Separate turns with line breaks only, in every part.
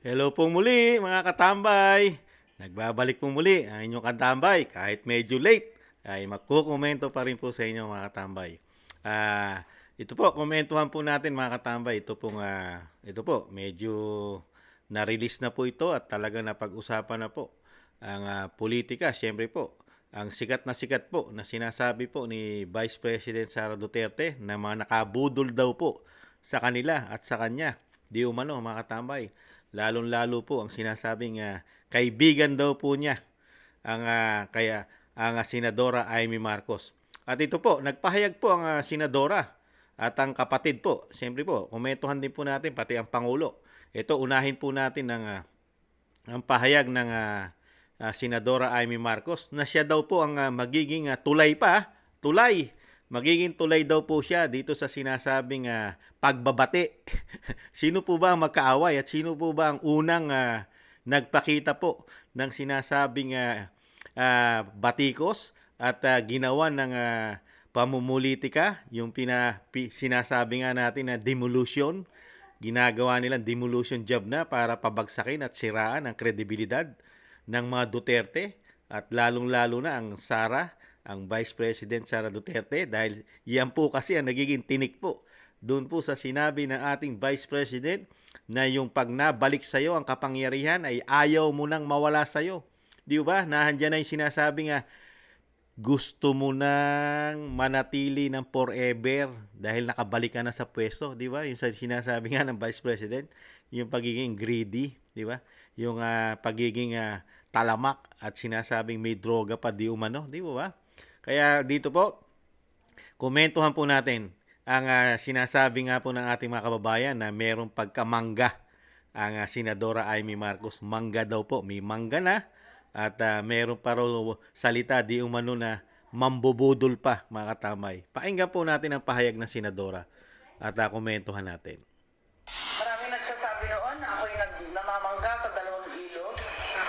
Hello po muli mga katambay. Nagbabalik po muli ang inyong katambay kahit medyo late ay magkukomento pa rin po sa inyo mga katambay. Ah, ito po komentuhan po natin mga katambay. Ito pong ah, ito po medyo na-release na po ito at talaga napag-usapan na po ang ah, politika. Siyempre po, ang sikat na sikat po na sinasabi po ni Vice President Sara Duterte na mga nakabudol daw po sa kanila at sa kanya. Di umano mga katambay. Lalong-lalo po ang sinasabing ah, kaibigan daw po niya ang ah, kaya ang ah, senadora Amy Marcos. At ito po, nagpahayag po ang ah, senadora at ang kapatid po. Siyempre po, komentuhan din po natin pati ang pangulo. Ito unahin po natin ng ah, ang pahayag ng ah, ah, senadora Amy Marcos na siya daw po ang ah, magiging ah, tulay pa, tulay. Magiging tulay daw po siya dito sa sinasabing ah, pagbabati. sino po ba ang magkaaway at sino po ba ang unang ah, nagpakita po ng sinasabing ah, ah, batikos at ah, ginawa ng ah, pamumulitika, yung pina, pi- sinasabi nga natin na demolition, ginagawa nilang demolition job na para pabagsakin at siraan ang kredibilidad ng mga Duterte at lalong-lalo na ang Sara, ang Vice President Sara Duterte dahil yan po kasi ang nagiging tinik po doon po sa sinabi ng ating Vice President na yung pag nabalik sa iyo ang kapangyarihan ay ayaw mo nang mawala sa iyo. Di ba? Nahandyan na yung sinasabi nga gusto mo nang manatili ng forever dahil nakabalik ka na sa pwesto, di ba? Yung sa sinasabi nga ng Vice President, yung pagiging greedy, di ba? Yung ah, pagiging ah, talamak at sinasabing may droga pa di umano, di ba? Kaya dito po, komentuhan po natin ang ah, sinasabi nga po ng ating mga kababayan na merong pagkamangga ang ah, Senadora Amy Marcos. Mangga daw po, may mangga na at ah, meron pa raw salita di umano na mambubudol pa mga katamay. Pakinggan po natin ang pahayag ng Senadora at ah, komentuhan natin.
Maraming nagsasabi noon na ako'y nag, namamangga sa dalawang ilog.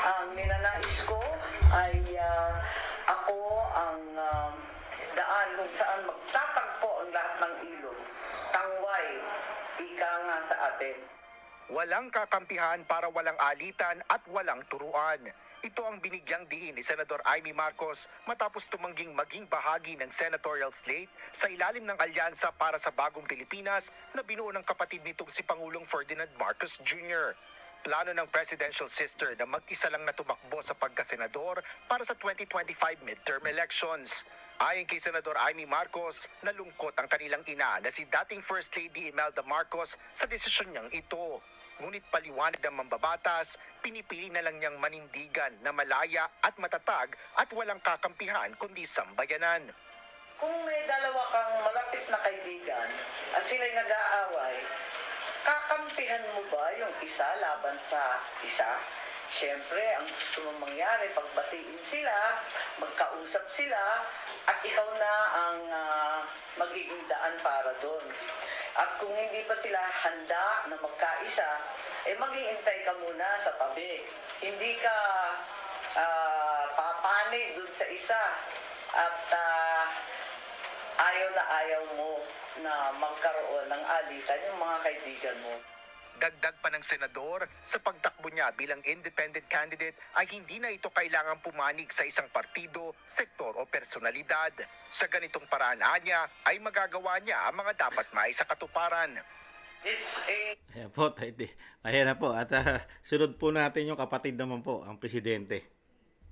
Ang ninanais ko ay ah, ako ang ah, daan kung saan magtatagpo ang lahat ng ilog. Tangway, ika nga sa atin.
Walang kakampihan para walang alitan at walang turuan. Ito ang binigyang diin ni Senador Amy Marcos matapos tumangging maging bahagi ng senatorial slate sa ilalim ng alyansa para sa bagong Pilipinas na binuo ng kapatid nitong si Pangulong Ferdinand Marcos Jr. Plano ng presidential sister na mag-isa lang na tumakbo sa pagkasenador para sa 2025 midterm elections. Ayon kay Senador Amy Marcos, nalungkot ang kanilang ina na si dating First Lady Imelda Marcos sa desisyon niyang ito. Ngunit paliwanag ng mambabatas, pinipili na lang niyang manindigan na malaya at matatag at walang kakampihan kundi sambayanan.
Kung may dalawa kang malapit na kaibigan at sila'y nag-aaway, kakampihan mo ba yung isa laban sa isa? Siyempre, ang gusto mong mangyari, pagbatiin sila, magkausap sila, at ikaw na ang ah, magiging daan para doon. At kung hindi pa sila handa na magkaisa, eh maghihintay ka muna sa tabi. Hindi ka ah, papanig doon sa isa. At ah, ayaw na ayaw mo na magkaroon ng alitan yung mga kaibigan mo.
Dagdag pa ng senador, sa pagtakbo niya bilang independent candidate ay hindi na ito kailangang pumanig sa isang partido, sektor o personalidad. Sa ganitong paraan niya ay magagawa niya ang mga dapat maisakatuparan.
It's a
Ayan po, tayo, ayan na po. At ah, sunod po natin yung kapatid naman po, ang presidente.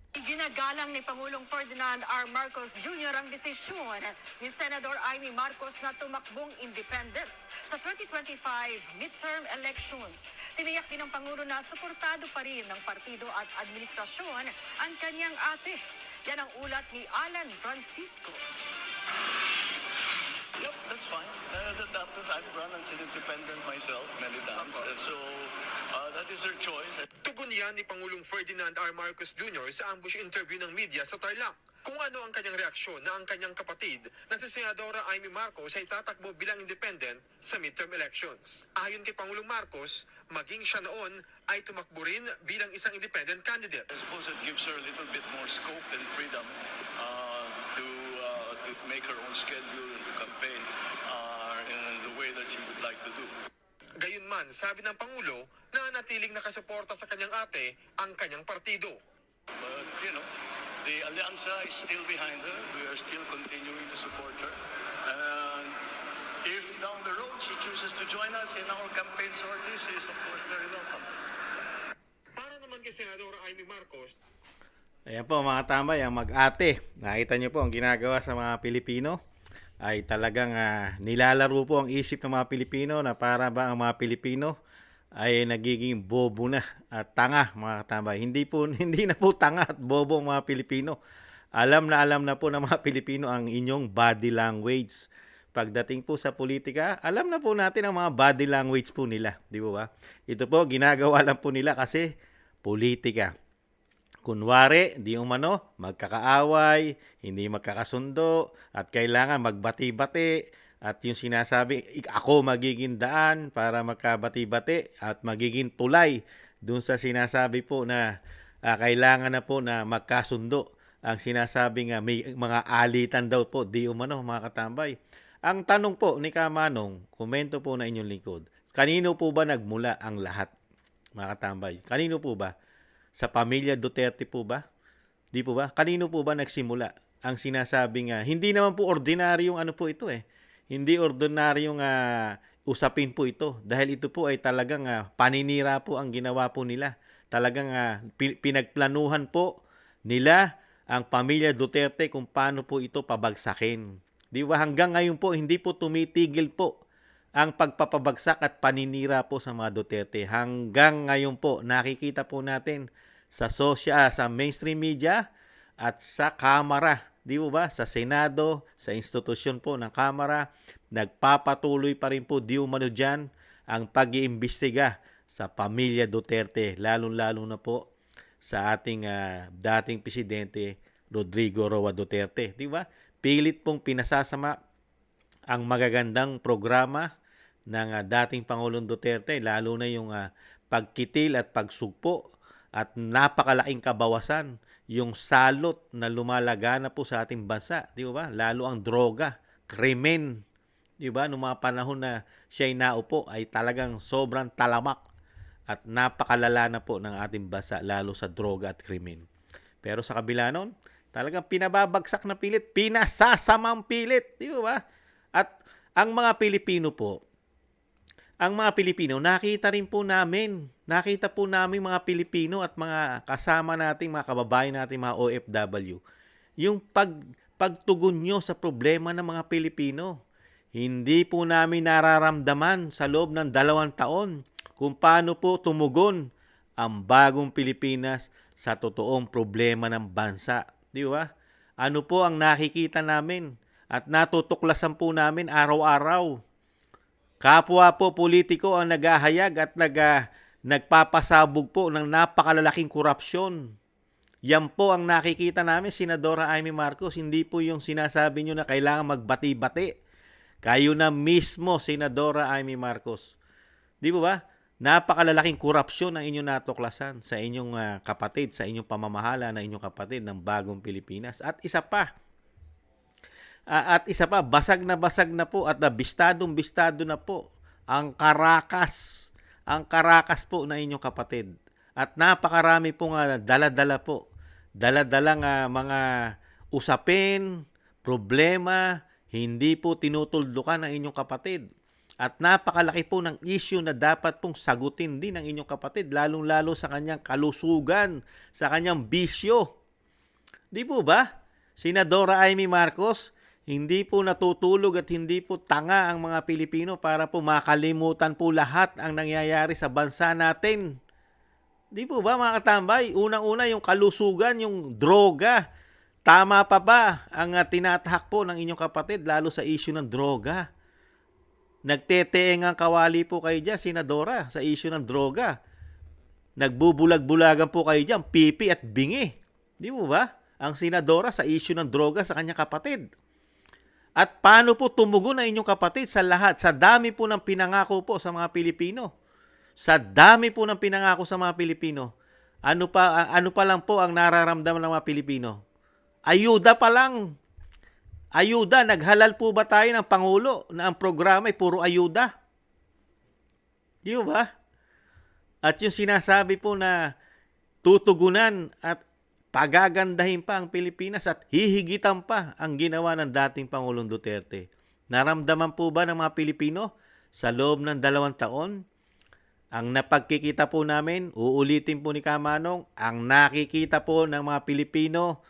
Ginagalang ni Pangulong Ferdinand R. Marcos Jr. ang desisyon ni Senador Amy Marcos na tumakbong independent sa 2025 midterm elections. Tiniyak din ng Pangulo na suportado pa rin ng partido at administrasyon ang kanyang ate. Yan ang ulat ni Alan Francisco.
Yep, that's fine. Uh, that happens. I've run as an independent myself many times. And so that is her choice.
Tugon yan ni Pangulong Ferdinand R. Marcos Jr. sa ambush interview ng media sa Tarlac. Kung ano ang kanyang reaksyon na ang kanyang kapatid na si Senadora Amy Marcos ay tatakbo bilang independent sa midterm elections. Ayon kay Pangulong Marcos, maging siya noon ay tumakbo rin bilang isang independent candidate.
I suppose it gives her a little bit more scope and freedom uh, to uh, to make her own schedule and to campaign uh, in the way that she would like to do.
Gayunman, sabi ng Pangulo na mananatiling nakasuporta sa kanyang ate ang kanyang partido.
But, you know, the Alianza is still behind her. We are still continuing to support her. And if down the road she chooses to join us in our campaign sorties, she is of course very welcome.
Para naman kay Senadora Amy Marcos,
Ayan po mga tambay, ang mag-ate. Nakita nyo po ang ginagawa sa mga Pilipino ay talagang ah, nilalaro po ang isip ng mga Pilipino na para ba ang mga Pilipino ay nagiging bobo na at tanga mga katambay. Hindi po hindi na po tanga at bobo ang mga Pilipino. Alam na alam na po ng mga Pilipino ang inyong body language. Pagdating po sa politika, alam na po natin ang mga body language po nila, di ba? Ito po ginagawa lang po nila kasi politika. Kunwari, di umano, magkakaaway, hindi magkakasundo, at kailangan magbati-bati, at yung sinasabi, "Ik- ako magiging daan para magkabati-bati at magiging tulay dun sa sinasabi po na ah, kailangan na po na magkasundo. Ang sinasabi nga, may mga alitan daw po, di umano, mga katambay. Ang tanong po ni Kamanong, komento po na inyong lingkod, kanino po ba nagmula ang lahat, mga katambay? Kanino po ba? Sa pamilya Duterte po ba? Di po ba? Kanino po ba nagsimula ang sinasabi nga, hindi naman po ordinaryong ano po ito eh. Hindi ordinaryong ah, usapin po ito dahil ito po ay talagang ah, paninira po ang ginawa po nila. Talagang pi- pinagplanuhan po nila ang pamilya Duterte kung paano po ito pabagsakin. Di ba? Hanggang ngayon po, hindi po tumitigil po ang pagpapabagsak at paninira po sa mga Duterte. Hanggang ngayon po, nakikita po natin sa social, sa mainstream media at sa Kamara. Di ba ba? Sa Senado, sa institusyon po ng Kamara, nagpapatuloy pa rin po di umano dyan ang pag-iimbestiga sa pamilya Duterte, lalong-lalo na po sa ating ah, dating presidente Rodrigo Roa Duterte. Di ba? Pilit pong pinasasama ang magagandang programa ng ah, dating Pangulong Duterte, lalo na yung ah, pagkitil at pagsugpo at napakalaking kabawasan yung salot na lumalagana po sa ating bansa, di ba? Lalo ang droga, krimen, di ba? Noong mga panahon na siya'y naupo ay talagang sobrang talamak at napakalala na po ng ating bansa lalo sa droga at krimen. Pero sa kabila nun, talagang pinababagsak na pilit, pinasasamang pilit, di ba? Ang mga Pilipino po, ang mga Pilipino, nakita rin po namin, nakita po namin mga Pilipino at mga kasama nating mga kababayan nating mga OFW, yung pag, pagtugon nyo sa problema ng mga Pilipino. Hindi po namin nararamdaman sa loob ng dalawang taon kung paano po tumugon ang bagong Pilipinas sa totoong problema ng bansa. Di ba? Ano po ang nakikita namin at natutuklasan po namin araw-araw Kapwa po politiko ang naghahayag at nag, ah, nagpapasabog po ng napakalalaking korupsyon. Yan po ang nakikita namin, Senadora Amy Marcos. Hindi po yung sinasabi nyo na kailangan magbati-bati. Kayo na mismo, Senadora Amy Marcos. Di ba ba? Napakalalaking korupsyon ang inyong natuklasan sa inyong ah, kapatid, sa inyong pamamahala ng inyong kapatid ng bagong Pilipinas. At isa pa, At isa pa, basag na basag na po at bistadong bistado na po ang karakas. Ang karakas po na inyong kapatid. At napakarami po nga dala-dala po. Dala-dalang ah, mga usapin, problema, hindi po tinutuldukan ng inyong kapatid. At napakalaki po ng issue na dapat pong sagutin din ng inyong kapatid, lalong-lalo sa kanyang kalusugan, sa kanyang bisyo. Di po ba? Senadora Amy Marcos, hindi po natutulog at hindi po tanga ang mga Pilipino para po makalimutan po lahat ang nangyayari sa bansa natin. Di po ba mga katambay? Unang-una yung kalusugan, yung droga. Tama pa ba ang uh, tinatahak po ng inyong kapatid lalo sa issue ng droga? Nagteteeng ang kawali po kayo dyan, Senadora, sa issue ng droga. Nagbubulag-bulagan po kayo dyan, pipi at bingi. Di po ba? Ang Senadora sa issue ng droga sa kanyang kapatid. At paano po tumugon ang inyong kapatid sa lahat, sa dami po ng pinangako po sa mga Pilipino. Sa dami po ng pinangako sa mga Pilipino. Ano pa ano pa lang po ang nararamdaman ng mga Pilipino? Ayuda pa lang. Ayuda, naghalal po ba tayo ng Pangulo na ang programa ay puro ayuda? Di ba? At yung sinasabi po na tutugunan at pagagandahin pa ang Pilipinas at hihigitan pa ang ginawa ng dating Pangulong Duterte. Naramdaman po ba ng mga Pilipino sa loob ng dalawang taon? Ang napagkikita po namin, uulitin po ni Kamanong, ang nakikita po ng mga Pilipino,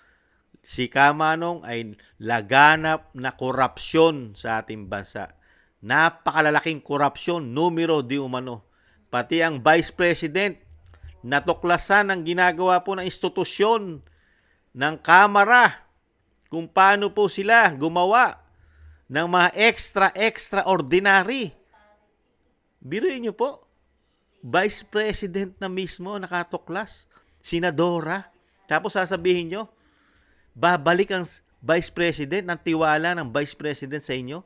si Kamanong ay laganap na korupsyon sa ating bansa. Napakalalaking korupsyon, numero di umano. Pati ang Vice President, natuklasan ang ginagawa po ng institusyon ng Kamara kung paano po sila gumawa ng mga extra-extraordinary. Biruin niyo po, Vice President na mismo nakatuklas, Senadora, tapos sasabihin nyo, babalik ang Vice President ng tiwala ng Vice President sa inyo?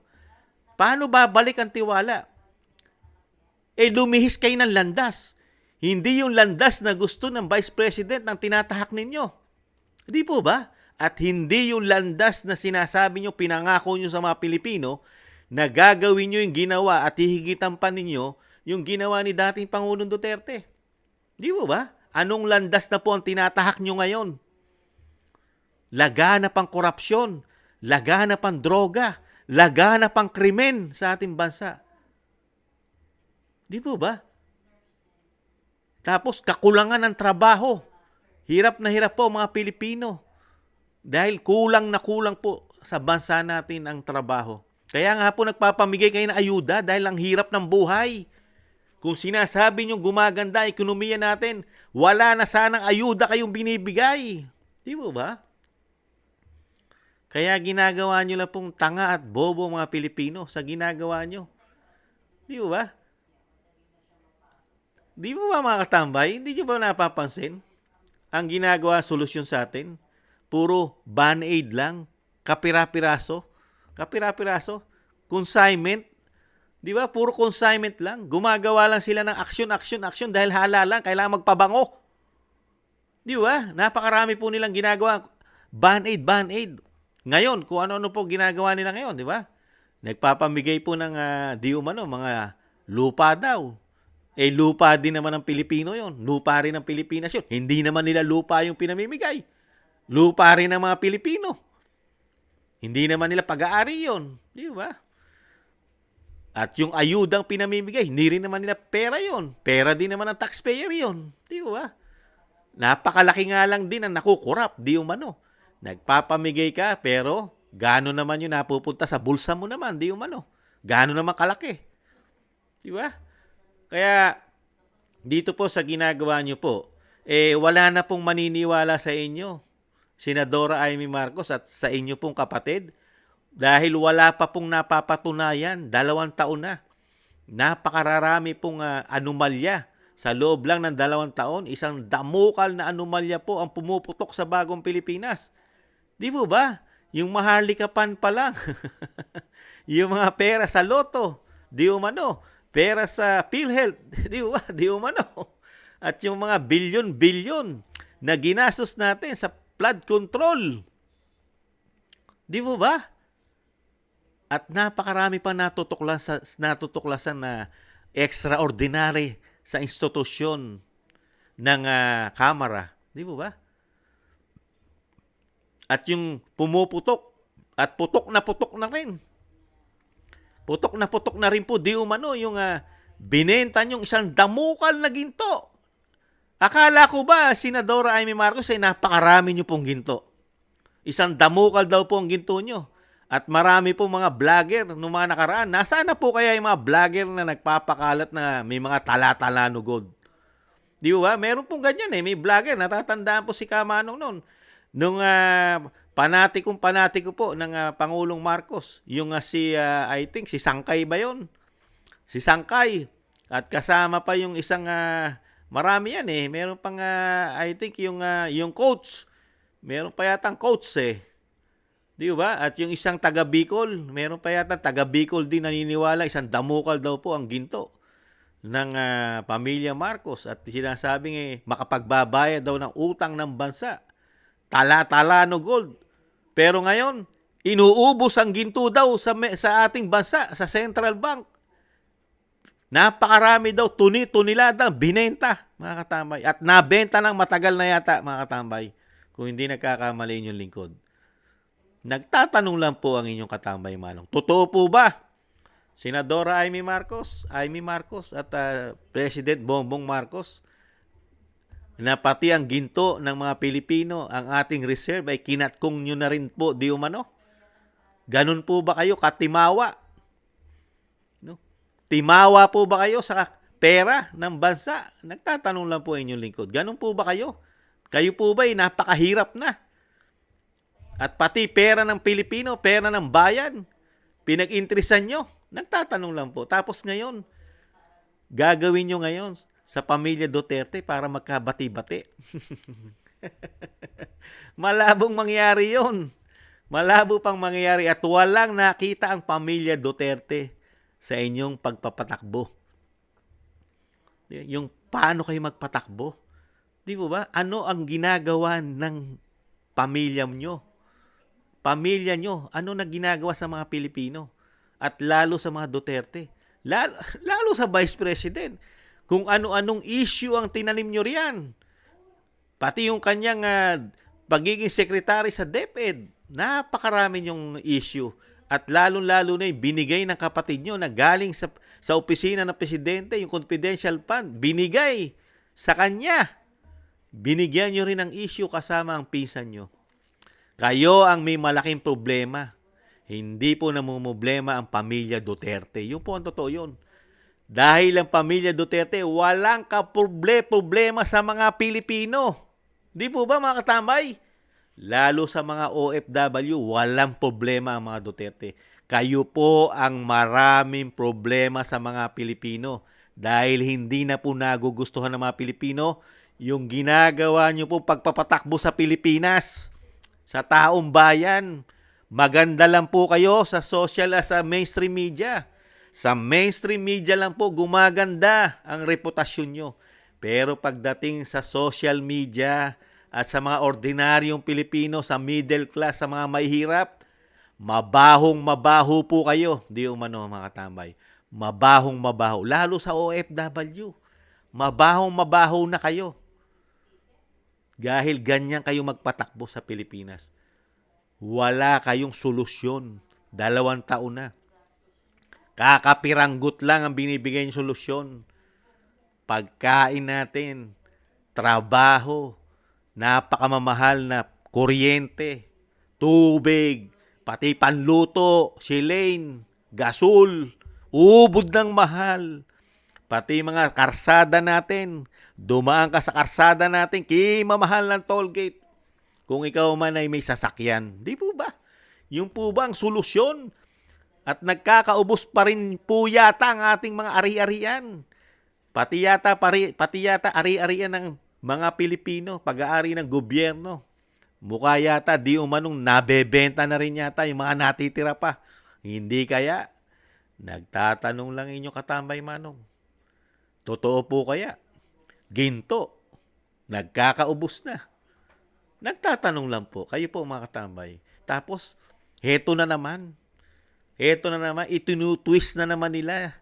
Paano babalik ang tiwala? Eh lumihis kayo ng landas. Hindi yung landas na gusto ng Vice President ng tinatahak ninyo. Hindi po ba? At hindi yung landas na sinasabi nyo, pinangako nyo sa mga Pilipino na gagawin nyo yung ginawa at hihigitan pa ninyo yung ginawa ni dating Pangulong Duterte. Di po ba? Anong landas na po ang tinatahak nyo ngayon? Laganap ang korupsyon, laganap ang droga, laganap ang krimen sa ating bansa. Di po ba? Tapos kakulangan ng trabaho. Hirap na hirap po mga Pilipino. Dahil kulang na kulang po sa bansa natin ang trabaho. Kaya nga po nagpapamigay kayo ng ayuda dahil ang hirap ng buhay. Kung sinasabi nyo gumaganda ang ekonomiya natin, wala na sanang ayuda kayong binibigay. Di po ba? Kaya ginagawa nyo lang pong tanga at bobo mga Pilipino sa ginagawa nyo. Di po ba? Di mo ba mga katambay? Hindi nyo ba napapansin? Ang ginagawa solusyon sa atin, puro band-aid lang, kapira-piraso, kapira-piraso, consignment, di ba? Puro consignment lang. Gumagawa lang sila ng action, action, action dahil hala lang, kailangan magpabango. Di ba? Napakarami po nilang ginagawa. Band-aid, band-aid. Ngayon, kung ano-ano po ginagawa nila ngayon, di ba? Nagpapamigay po ng uh, di umano, mga lupa daw. Eh, lupa din naman ng Pilipino yon. Lupa rin ng Pilipinas yun. Hindi naman nila lupa yung pinamimigay. Lupa rin ng mga Pilipino. Hindi naman nila pag-aari yon. Di ba? At yung ayudang pinamimigay, hindi rin naman nila pera yon. Pera din naman ng taxpayer yon. Di ba? Napakalaki nga lang din ang nakukurap. Di umano. Nagpapamigay ka, pero gano'n naman yung napupunta sa bulsa mo naman. Di umano. Gano'n naman kalaki. Di ba? Kaya dito po sa ginagawa nyo po, eh wala na pong maniniwala sa inyo, Senadora Amy Marcos at sa inyo pong kapatid, dahil wala pa pong napapatunayan, dalawang taon na. Napakararami pong uh, anomalya sa loob lang ng dalawang taon, isang damukal na anomalya po ang pumuputok sa bagong Pilipinas. Di po ba? Yung maharlikapan pa lang. yung mga pera sa loto, di umano pera sa PhilHealth, di ba? Di umano. At yung mga bilyon-bilyon na ginastos natin sa flood control. Di mo ba? At napakarami pa natutuklasan, natutuklasan na extraordinary sa institusyon ng uh, Kamara. Di mo ba? At yung pumuputok at putok na putok na rin putok na putok na rin po di umano yung uh, binenta yung isang damukal na ginto. Akala ko ba, Senadora Amy Marcos, ay napakarami nyo pong ginto. Isang damukal daw po ang ginto nyo. At marami po mga vlogger nung mga nakaraan. Nasaan na po kaya yung mga vlogger na nagpapakalat na may mga tala-tala gold? Di ba? Meron pong ganyan eh. May vlogger. Natatandaan po si Kamanong noon. Nung uh, panatikong panatiko po ng uh, Pangulong Marcos. Yung uh, si, uh, I think, si Sangkay ba yon? Si Sangkay. At kasama pa yung isang, uh, marami yan eh. Meron pang, uh, I think, yung, uh, yung coach. Meron pa yatang coach eh. Di ba? At yung isang taga Bicol, meron pa yata taga Bicol din naniniwala, isang damukal daw po ang ginto ng uh, pamilya Marcos. At sinasabing eh, makapagbabayad daw ng utang ng bansa. Tala-tala no gold. Pero ngayon, inuubos ang ginto daw sa, sa ating bansa, sa central bank. Napakarami daw, tuni-tunilada, binenta, mga katambay. At nabenta ng matagal na yata, mga katambay. Kung hindi nagkakamali yung lingkod. Nagtatanong lang po ang inyong katambay manong. Totoo po ba? Senadora Amy Marcos, Amy Marcos at ah, President Bongbong Marcos na pati ang ginto ng mga Pilipino, ang ating reserve ay kinatkong nyo na rin po, di umano? Ganun po ba kayo katimawa? No? Timawa po ba kayo sa pera ng bansa? Nagtatanong lang po inyong lingkod. Ganun po ba kayo? Kayo po ba ay napakahirap na? At pati pera ng Pilipino, pera ng bayan, pinag-interesan nyo? Nagtatanong lang po. Tapos ngayon, gagawin nyo ngayon sa pamilya Duterte para magkabati-bati. Malabong mangyari yon. Malabo pang mangyayari at walang nakita ang pamilya Duterte sa inyong pagpapatakbo. Yung paano kayo magpatakbo? Di ba? Ano ang ginagawa ng pamilya nyo? Pamilya nyo, ano na ginagawa sa mga Pilipino? At lalo sa mga Duterte. Lalo, lalo sa Vice President. Kung ano-anong issue ang tinanim nyo riyan. Pati yung kanyang ah, pagiging sekretary sa DepEd, napakarami yung issue. At lalong-lalo na yung binigay ng kapatid nyo na galing sa, sa opisina ng presidente, yung confidential fund, binigay sa kanya. Binigyan nyo rin ng issue kasama ang pinsan nyo. Kayo ang may malaking problema. Hindi po namumblema ang pamilya Duterte. Yun po ang totoo yun. Dahil ang pamilya Duterte, walang kaproble-problema sa mga Pilipino. Di po ba mga katambay? Lalo sa mga OFW, walang problema ang mga Duterte. Kayo po ang maraming problema sa mga Pilipino. Dahil hindi na po nagugustuhan ng mga Pilipino yung ginagawa nyo po pagpapatakbo sa Pilipinas. Sa taong bayan. Maganda lang po kayo sa social at sa mainstream media. Sa mainstream media lang po gumaganda ang reputasyon nyo. Pero pagdating sa social media at sa mga ordinaryong Pilipino, sa middle class, sa mga mahihirap, mabahong mabaho po kayo. Di umano mga tambay. Mabahong mabaho. Lalo sa OFW. Mabahong mabaho na kayo. Dahil ganyan kayo magpatakbo sa Pilipinas. Wala kayong solusyon. Dalawang taon na. Kakapiranggot lang ang binibigay ng solusyon. Pagkain natin, trabaho, napakamamahal na kuryente, tubig, pati panluto, silane, gasol, ubod ng mahal. Pati mga karsada natin, dumaan ka sa karsada natin, kimamahal ng toll gate. Kung ikaw man ay may sasakyan, di po ba? Yung po ba ang solusyon? At nagkakaubos pa rin po yata ang ating mga ari-arian. Pati yata, pari, pati yata ari-arian ng mga Pilipino, pag-aari ng gobyerno. Mukha yata di umanong nabebenta na rin yata yung mga natitira pa. Hindi kaya? Nagtatanong lang inyo katambay manong. Totoo po kaya? Ginto. Nagkakaubos na. Nagtatanong lang po. Kayo po mga katambay. Tapos, heto na naman. Heto na naman. Itinutwist na naman nila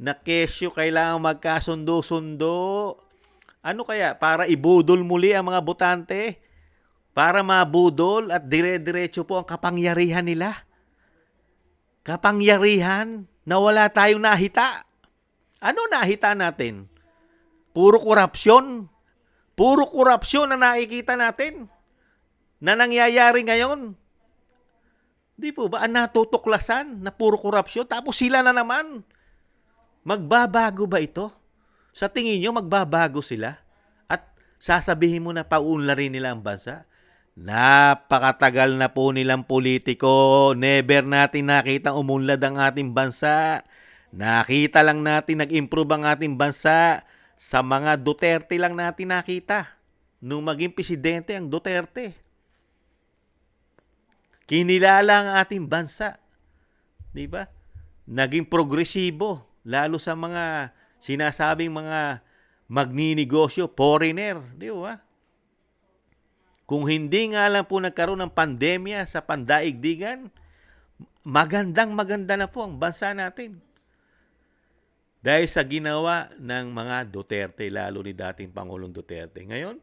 na kesyo kailangan magkasundo-sundo. Ano kaya? Para ibudol muli ang mga botante? Para mabudol at dire-diretso po ang kapangyarihan nila? Kapangyarihan na wala tayong nahita. Ano nahita natin? Puro korupsyon. Puro korupsyon na nakikita natin na nangyayari ngayon. Di po ba? Ang natutuklasan na puro korupsyon. Tapos sila na naman. Magbabago ba ito? Sa tingin nyo, magbabago sila? At sasabihin mo na paunlarin nila ang bansa? Napakatagal na po nilang politiko. Never natin nakita umunlad ang ating bansa. Nakita lang natin nag-improve ang ating bansa sa mga Duterte lang natin nakita. Nung maging presidente ang Duterte. Kinilala ang ating bansa. Di ba? Naging progresibo. Lalo sa mga sinasabing mga magninegosyo, foreigner. Di ba? Kung hindi nga lang po nagkaroon ng pandemya sa pandaigdigan, magandang maganda na po ang bansa natin. Dahil sa ginawa ng mga Duterte, lalo ni dating Pangulong Duterte. Ngayon,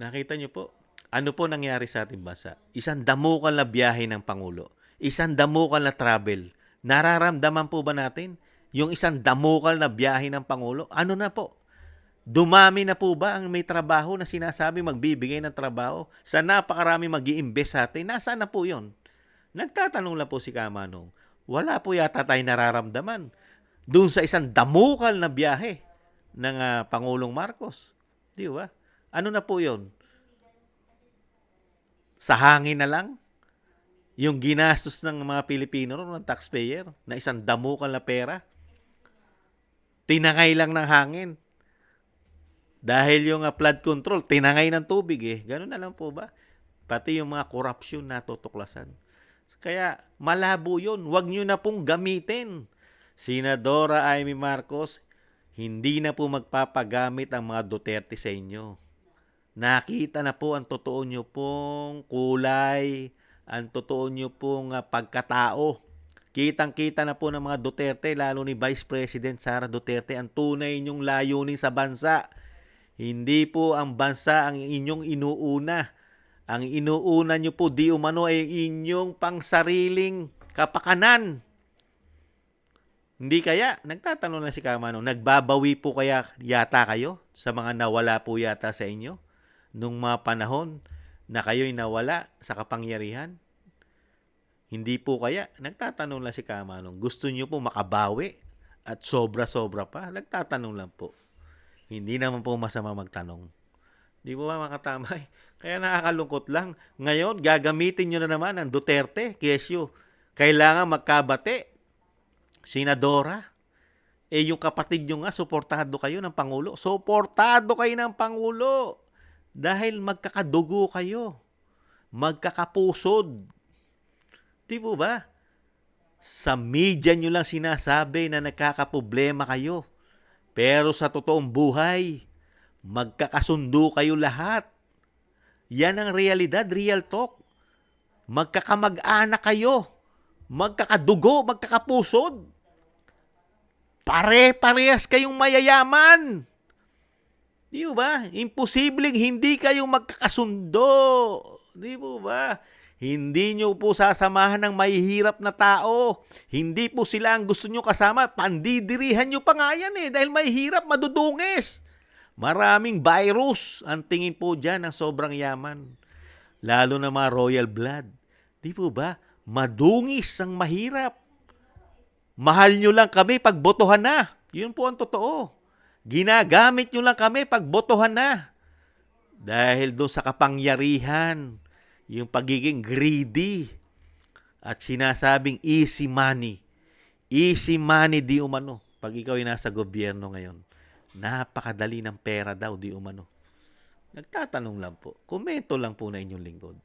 nakita niyo po, ano po nangyari sa ating bansa? Isang damukal na biyahe ng Pangulo. Isang damukal na travel. Nararamdaman po ba natin yung isang damukal na biyahe ng Pangulo? Ano na po? Dumami na po ba ang may trabaho na sinasabi magbibigay ng trabaho sa napakarami mag iimbes sa atin? Nasaan na po yon? Nagtatanong lang po si Kamanong. Wala po yata tayong nararamdaman doon sa isang damukal na biyahe ng ah, Pangulong Marcos. Di ba? Ano na po yon? Sa hangin na lang? Yung ginastos ng mga Pilipino ng taxpayer na isang damukal na pera? Tinangay lang ng hangin. Dahil yung ah, flood control, tinangay ng tubig eh. Ganun na lang po ba? Pati yung mga corruption na tutuklasan. Kaya malabo yun. Huwag nyo na pong gamitin. Senadora Amy Marcos, hindi na po magpapagamit ang mga Duterte sa inyo. Nakita na po ang totoo nyo pong kulay, ang totoo nyo pong ah, pagkatao. Kitang-kita na po ng mga Duterte, lalo ni Vice President Sara Duterte, ang tunay nyong layunin sa bansa. Hindi po ang bansa ang inyong inuuna. Ang inuuna nyo po di umano ay inyong pangsariling kapakanan. Hindi kaya, nagtatanong na si Kamano, nagbabawi po kaya yata kayo sa mga nawala po yata sa inyo nung mga panahon na kayo'y nawala sa kapangyarihan? Hindi po kaya, nagtatanong lang si Kamanong, gusto nyo po makabawi at sobra-sobra pa? Nagtatanong lang po. Hindi naman po masama magtanong. Di po ba makatamay? Kaya nakakalungkot lang. Ngayon, gagamitin nyo na naman ang Duterte, Kesyo. Kailangan magkabate. Senadora. Eh, yung kapatid nyo nga, suportado kayo ng Pangulo. Suportado kayo ng Pangulo. Dahil magkakadugo kayo. Magkakapusod. Di po ba? Sa media nyo lang sinasabi na nagkakaproblema kayo. Pero sa totoong buhay, magkakasundo kayo lahat. Yan ang realidad, real talk. Magkakamag-anak kayo. Magkakadugo, magkakapusod. Pare-parehas kayong mayayaman. Di ba? Imposibleng hindi kayong magkakasundo. Di po ba? Hindi nyo po sasamahan ng mahihirap na tao. Hindi po sila ang gusto nyo kasama. Pandidirihan nyo pa nga yan eh. Dahil mahihirap, madudungis. Maraming virus ang tingin po dyan ng sobrang yaman. Lalo na mga royal blood. Di po ba? Madungis ang mahirap. Mahal nyo lang kami pag botohan na. Yun po ang totoo. Ginagamit nyo lang kami pag botohan na. Dahil doon sa kapangyarihan, yung pagiging greedy, at sinasabing easy money. Easy money di umano. Pag ikaw ay nasa gobyerno ngayon, napakadali ng pera daw di umano. Nagtatanong lang po. Komento lang po na inyong lingkod.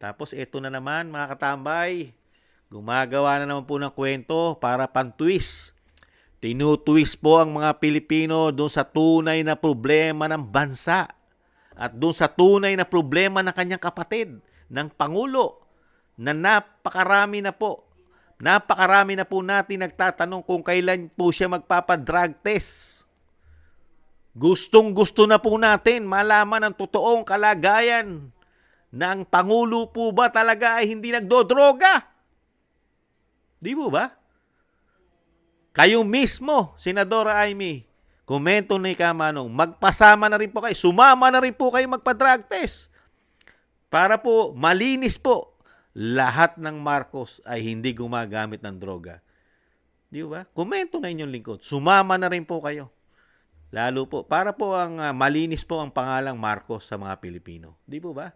Tapos ito na naman mga katambay. Gumagawa na naman po ng kwento para pantwist. Tinutwist po ang mga Pilipino doon sa tunay na problema ng bansa at doon sa tunay na problema ng kanyang kapatid, ng Pangulo, na napakarami na po. Napakarami na po natin nagtatanong kung kailan po siya magpapadrug test. Gustong gusto na po natin malaman ang totoong kalagayan na ang Pangulo po ba talaga ay hindi nagdodroga? Di po ba? Kayo mismo, Senadora Amy, komento ni Kamanong, magpasama na rin po kayo, sumama na rin po kayo magpa-drug test. Para po malinis po lahat ng Marcos ay hindi gumagamit ng droga. Di ba? Komento na inyong lingkod. Sumama na rin po kayo. Lalo po, para po ang ah, malinis po ang pangalang Marcos sa mga Pilipino. Di po ba?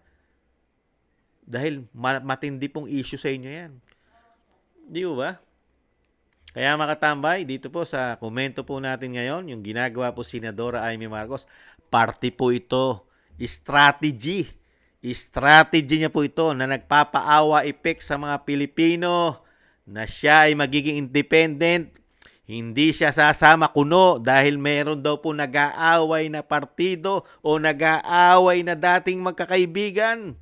Dahil ma- matindi pong issue sa inyo yan. Di ba? Kaya makatambay, dito po sa komento po natin ngayon, yung ginagawa po Senadora Amy Marcos, party po ito, strategy. Strategy niya po ito na nagpapaawa effect sa mga Pilipino na siya ay magiging independent. Hindi siya sasama kuno dahil meron daw po nag-aaway na partido o nag-aaway na dating magkakaibigan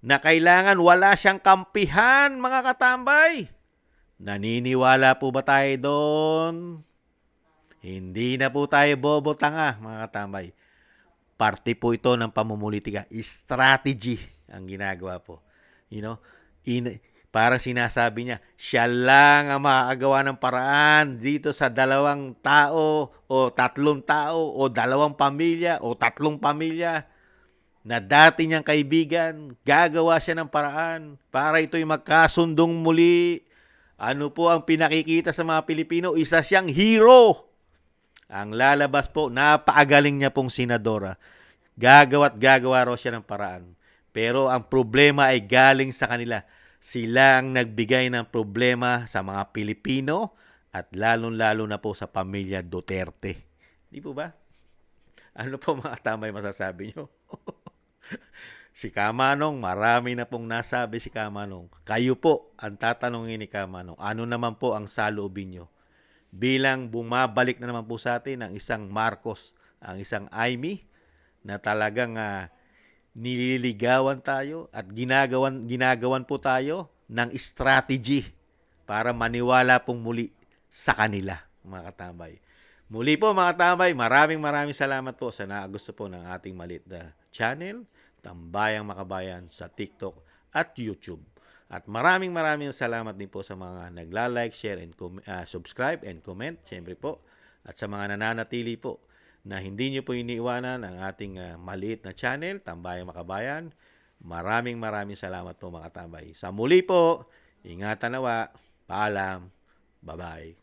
na kailangan wala siyang kampihan mga katambay. Naniniwala po ba tayo doon? Hindi na po tayo bobo tanga, mga katambay. Parte po ito ng pamumulitika. Strategy ang ginagawa po. You know, in, parang sinasabi niya, siya lang ang makakagawa ng paraan dito sa dalawang tao o tatlong tao o dalawang pamilya o tatlong pamilya na dati niyang kaibigan, gagawa siya ng paraan para ito'y magkasundong muli. Ano po ang pinakikita sa mga Pilipino? Isa siyang hero. Ang lalabas po, napakagaling niya pong senadora. Gagawa't gagawa raw siya ng paraan. Pero ang problema ay galing sa kanila. Sila ang nagbigay ng problema sa mga Pilipino at lalong-lalo na po sa pamilya Duterte. Di po ba? Ano po mga tamay masasabi nyo? si Kamanong, marami na pong nasabi si Kamanong. Kayo po ang tatanungin ni Kamanong, ano naman po ang saloobin nyo? Bilang bumabalik na naman po sa atin ang isang Marcos, ang isang Aimee, na talagang ah, nililigawan tayo at ginagawan, ginagawan po tayo ng strategy para maniwala pong muli sa kanila, mga katambay. Muli po mga tambay, maraming maraming salamat po sa naagusto po ng ating malit na channel, Tambayang Makabayan sa TikTok at YouTube. At maraming maraming salamat din po sa mga nagla-like, share, and com- ah, subscribe and comment, syempre po. At sa mga nananatili po na hindi nyo po iniiwanan ang ating ah, maliit na channel, Tambayang Makabayan. Maraming maraming salamat po mga tambay. Sa muli po, ingatan nawa, paalam, bye-bye.